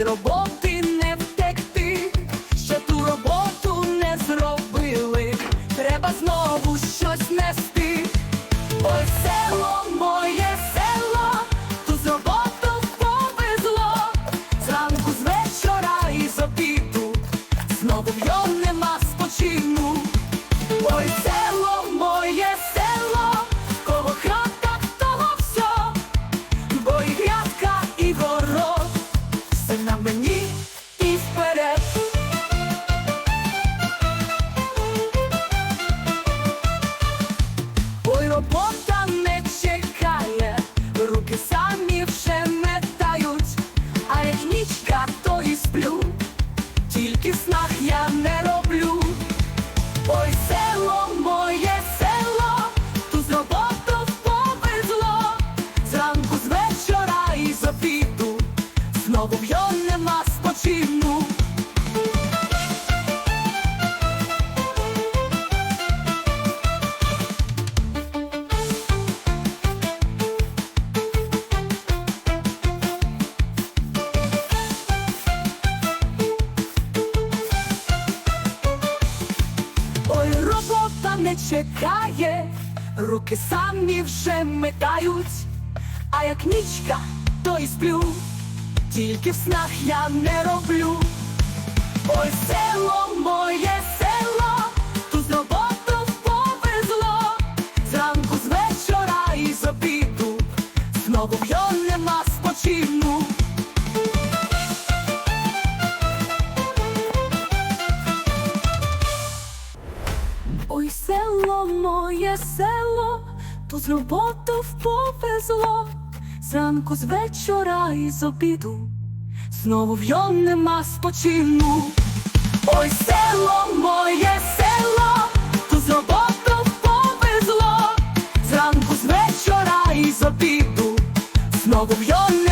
від роботи не втекти, що ту роботу не зробили, треба знову щось нести. Ой, село, моє село, ту з роботу повезло, зранку з вечора і з обіду, знову в його нема спочину. Ой, самі вже метають, а як нічка, то і сплю, тільки снах я не роблю. Ой, село, моє село, ту з роботу повезло, зранку з вечора і з обіду, знову в його нема спочину. Не чекає, руки самі вже метають, а як нічка, то і сплю, тільки в снах я не роблю. Ой, село, моє село, ту з роботу повезло, зранку з вечора і з обіду, знову в нема спочину. Моє село, тут з роботу повезло, зранку з вечора і з обіду, знову в йому нема спочину. Ой, село, моє село, тут з роботу повезло, зранку з вечора і з обіду, знову в йому